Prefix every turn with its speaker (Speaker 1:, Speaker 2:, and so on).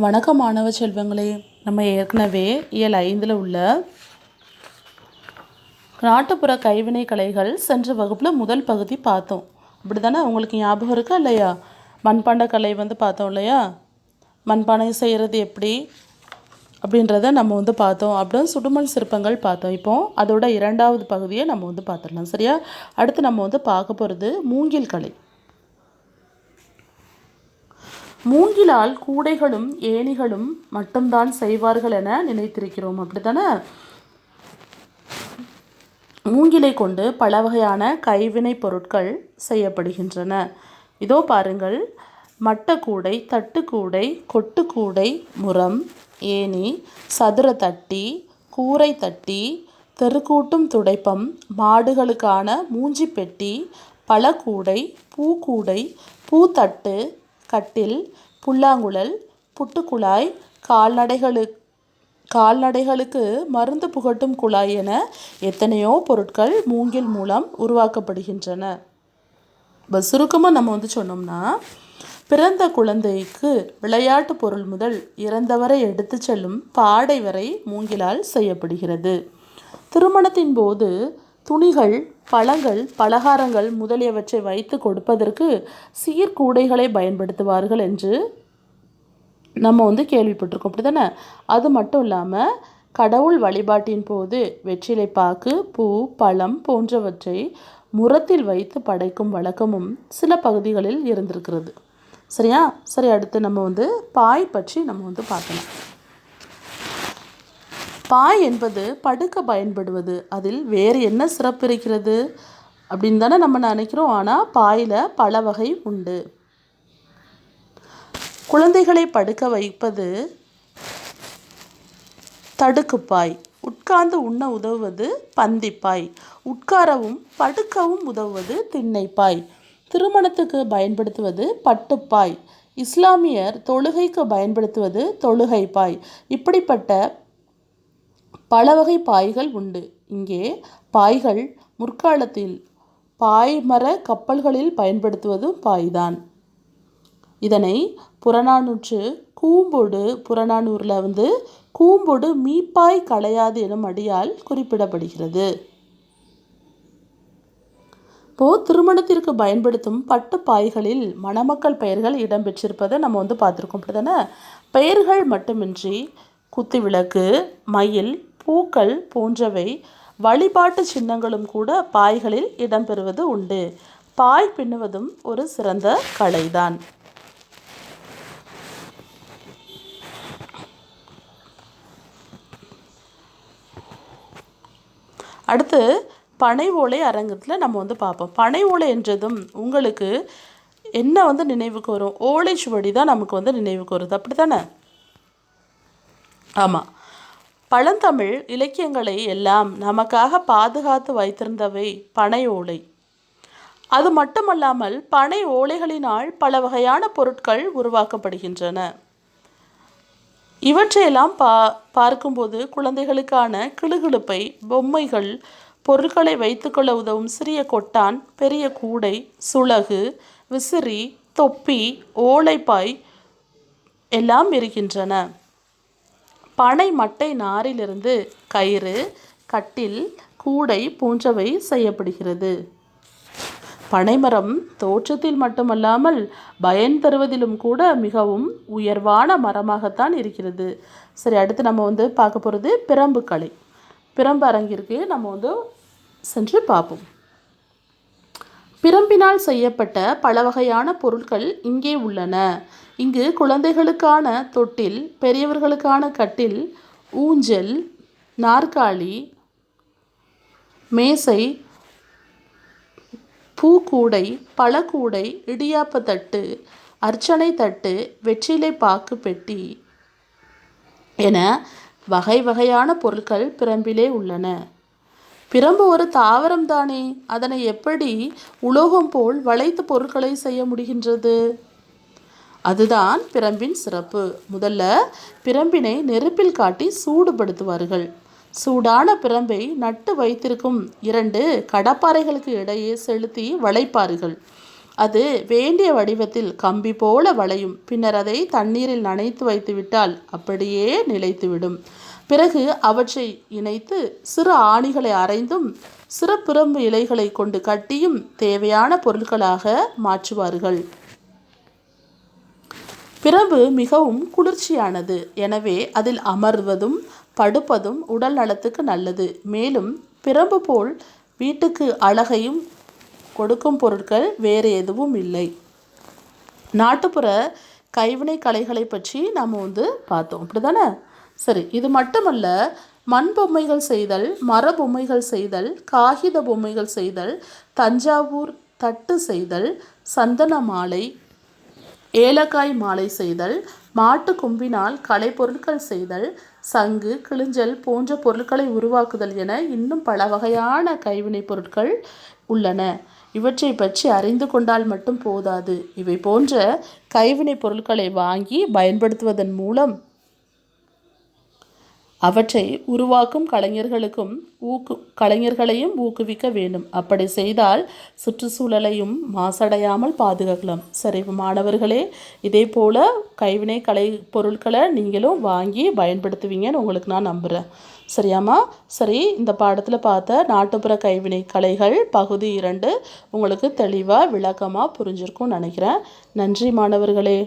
Speaker 1: வணக்கம் மாணவ செல்வங்களே நம்ம ஏற்கனவே இயல் ஐந்தில் உள்ள நாட்டுப்புற கைவினை கலைகள் சென்ற வகுப்பில் முதல் பகுதி பார்த்தோம். அப்படி தானே உங்களுக்கு ஞாபகம் இருக்கா இல்லையா? மண்பாண்ட கலை வந்து பார்த்தோம் இல்லையா? மண்பானை செய்கிறது எப்படி? அப்படின்றத நம்ம வந்து பார்த்தோம். அப்புறம் சுடுமண் சிற்பங்கள் பார்த்தோம். இப்போ அதோட இரண்டாவது பகுதியை நம்ம வந்து பார்த்துடலாம் சரியா? அடுத்து நம்ம வந்து பார்க்க போகிறது மூங்கில் கலை. மூங்கிலால் கூடைகளும் ஏணிகளும் மட்டும்தான் செய்வார்கள் என நினைத்திருக்கிறோம். அப்படித்தானே? மூங்கிலை கொண்டு பல வகையான கைவினை பொருட்கள் செய்யப்படுகின்றன. இதோ பாருங்கள். மட்டக்கூடை தட்டுக்கூடை கொட்டுக்கூடை முரம் ஏணி சதுர தட்டி கூரை தட்டி தெருக்கூட்டும் துடைப்பம் மாடுகளுக்கான மூஞ்சிப்பெட்டி பழக்கூடை பூக்கூடை பூத்தட்டு கட்டில் புல்லாங்குழல் புட்டுக்குழாய் கால்நடைகளு கால்நடைகளுக்கு மருந்து புகட்டும் குழாய் என எத்தனையோ பொருட்கள் மூங்கில் மூலம் உருவாக்கப்படுகின்றன. இப்போ சுருக்கமாக நம்ம வந்து சொன்னோம்னா பிறந்த குழந்தைக்கு விளையாட்டு பொருள் முதல் இறந்தவரை எடுத்து செல்லும் பாடை வரை மூங்கிலால் செய்யப்படுகிறது. திருமணத்தின் போது துணிகள் பழங்கள் பலகாரங்கள் முதலியவற்றை வைத்து கொடுப்பதற்கு சீர்கூடைகளை பயன்படுத்துவார்கள் என்று நம்ம வந்து கேள்விப்பட்டிருக்கோம். அப்படி தானே அது மட்டும் இல்லாமல் கடவுள் வழிபாட்டின் போது வெற்றிலை பாக்கு பூ பழம் போன்றவற்றை முரத்தில் வைத்து படைக்கும் வழக்கமும் சில பகுதிகளில் இருந்திருக்கிறது. சரியா? சரி அடுத்து நம்ம வந்து பாய் பற்றி நம்ம வந்து பார்க்கலாம். பாய் என்பது படுக்க பயன்படுவது. அதில் வேறு என்ன சிறப்பு இருக்கிறது? அப்படின்னு தானே நம்ம நினைக்கிறோம். ஆனால் பாயில் பல வகை உண்டு. குழந்தைகளை படுக்க வைப்பது தடுக்குப்பாய் உட்கார்ந்து உண்ண உதவுவது பந்திப்பாய் உட்காரவும் படுக்கவும் உதவுவது திண்ணைப்பாய் திருமணத்துக்கு பயன்படுத்துவது பட்டுப்பாய் இஸ்லாமியர் தொழுகைக்கு பயன்படுத்துவது தொழுகைப்பாய் இப்படிப்பட்ட பல வகை பாய்கள் உண்டு. இங்கே பாய்கள் முற்காலத்தில் பாய்மர கப்பல்களில் பயன்படுத்துவதும் பாய்தான். இதனை புறநானூற்று கூம்பொடு புறநானூரில் வந்து கூம்பொடு மீப்பாய் களையாது எனும் அடியால் குறிப்பிடப்படுகிறது. இப்போ திருமணத்திற்கு பயன்படுத்தும் பட்டு பாய்களில் மணமக்கள் பெயர்கள் இடம்பெற்றிருப்பதை நம்ம வந்து பார்த்துருக்கோம். அப்படி தானே பெயர்கள் மட்டுமின்றி குத்துவிளக்கு மயில் பூக்கள் போன்றவை வழிபாட்டு சின்னங்களும் கூட பாய்களில் இடம்பெறுவது உண்டு. பாய் பின்னுவதும் ஒரு சிறந்த கலைதான். அடுத்து பனை ஓலை அரங்கத்தில் நம்ம வந்து பார்ப்போம். பனை ஓலை என்றதும் உங்களுக்கு என்ன வந்து நினைவுக்கு வரும்? ஓலை சுவடி தான் நமக்கு வந்து நினைவுக்கு வருது. அப்படி தானே ஆமாம் பழந்தமிழ் இலக்கியங்களை எல்லாம் நமக்காக பாதுகாத்து வைத்திருந்தவை பனை ஓலை. அது மட்டுமல்லாமல் பனை ஓலைகளினால் பல வகையான பொருட்கள் உருவாக்கப்படுகின்றன. இவற்றையெல்லாம் பா பார்க்கும்போது குழந்தைகளுக்கான கிளுகிழுப்பை பொம்மைகள் பொருட்களை வைத்துக்கொள்ள உதவும் சிறிய கொட்டான் பெரிய கூடை சுளகு விசிறி தொப்பி ஓலைப்பாய் எல்லாம் இருக்கின்றன. பனை மட்டை நாரிலிருந்து கயிறு கட்டில் கூடை போன்றவை செய்யப்படுகிறது. பனைமரம் தோற்றத்தில் மட்டுமல்லாமல் பயன் தருவதிலும் கூட மிகவும் உயர்வான மரமாகத்தான் இருக்கிறது. சரி அடுத்து நம்ம வந்து பார்க்க போகிறது பிரம்பு கலை. பிரம்பு அரங்கிற்கு நம்ம வந்து சென்று பார்ப்போம். பிரம்பினால் செய்யப்பட்ட பல வகையான பொருட்கள் இங்கே உள்ளன. இங்கு குழந்தைகளுக்கான தொட்டில் பெரியவர்களுக்கான கட்டில் ஊஞ்சல் நாற்காலி மேசை பூக்கூடை பழக்கூடை இடியாப்ப தட்டு அர்ச்சனை தட்டு வெற்றிலை பாக்கு பெட்டி என வகை வகையான பொருட்கள் பிரம்பிலே உள்ளன. பிரம்பு ஒரு தாவரம் தானே. அதனை எப்படி உலோகம் போல் வளைத்து பொருட்களை செய்ய முடிகின்றது? அதுதான் பிரம்பின் சிறப்பு. முதல்ல பிரம்பினை நெருப்பில் காட்டி சூடுபடுத்துவார்கள். சூடான பிரம்பை நட்டு வைத்திருக்கும் இரண்டு கடப்பாறைகளுக்கு இடையே செலுத்தி வளைப்பார்கள். அது வேண்டிய வடிவத்தில் கம்பி போல வளையும். பின்னர் அதை தண்ணீரில் நனைத்து வைத்துவிட்டால் அப்படியே நிலைத்துவிடும். பிறகு அவற்றை இணைத்து சிறு ஆணிகளை அரைந்தும் சிறு பிரம்பு இலைகளை கொண்டு கட்டியும் தேவையான பொருட்களாக மாற்றுவார்கள். பிரம்பு மிகவும் குளிர்ச்சியானது. எனவே அதில் அமர்வதும் படுப்பதும் உடல் நலத்துக்கு நல்லது. மேலும் பிரம்பு போல் வீட்டுக்கு அழகையும் கொடுக்கும் பொருட்கள் வேறு எதுவும் இல்லை. நாட்டுப்புற கைவினை கலைகளை பற்றி நாம் வந்து பார்த்தோம். அப்படி தானே சரி இது மட்டுமல்ல மண் பொம்மைகள் செய்தல் மர பொம்மைகள் செய்தல் காகித பொம்மைகள் செய்தல் தஞ்சாவூர் தட்டு செய்தல் சந்தன மாலை ஏலக்காய் மாலை செய்தல் மாட்டு கொம்பினால் கலைப்பொருட்கள் செய்தல் சங்கு கிளிஞ்சல் போன்ற பொருட்களை உருவாக்குதல் என இன்னும் பல வகையான கைவினைப் பொருட்கள் உள்ளன. இவற்றை பற்றி அறிந்து கொண்டால் மட்டும் போதாது. இவை போன்ற கைவினைப் பொருட்களை வாங்கி பயன்படுத்துவதன் மூலம் அவற்றை உருவாக்கும் கலைஞர்களுக்கும் ஊக்கு கலைஞர்களையும் ஊக்குவிக்க வேண்டும். அப்படி செய்தால் சுற்றுச்சூழலையும் மாசடையாமல் பாதுகாக்கலாம். சரி மாணவர்களே இதே போல் கைவினை கலை பொருட்களை நீங்களும் வாங்கி பயன்படுத்துவீங்கன்னு உங்களுக்கு நான் நம்புகிறேன் சரியாம்மா? சரி இந்த பாடத்தில் பார்த்த நாட்டுப்புற கைவினை கலைகள் பகுதி இரண்டு உங்களுக்கு தெளிவாக விளக்கமாக புரிஞ்சிருக்கும்னு நினைக்கிறேன். நன்றி மாணவர்களே.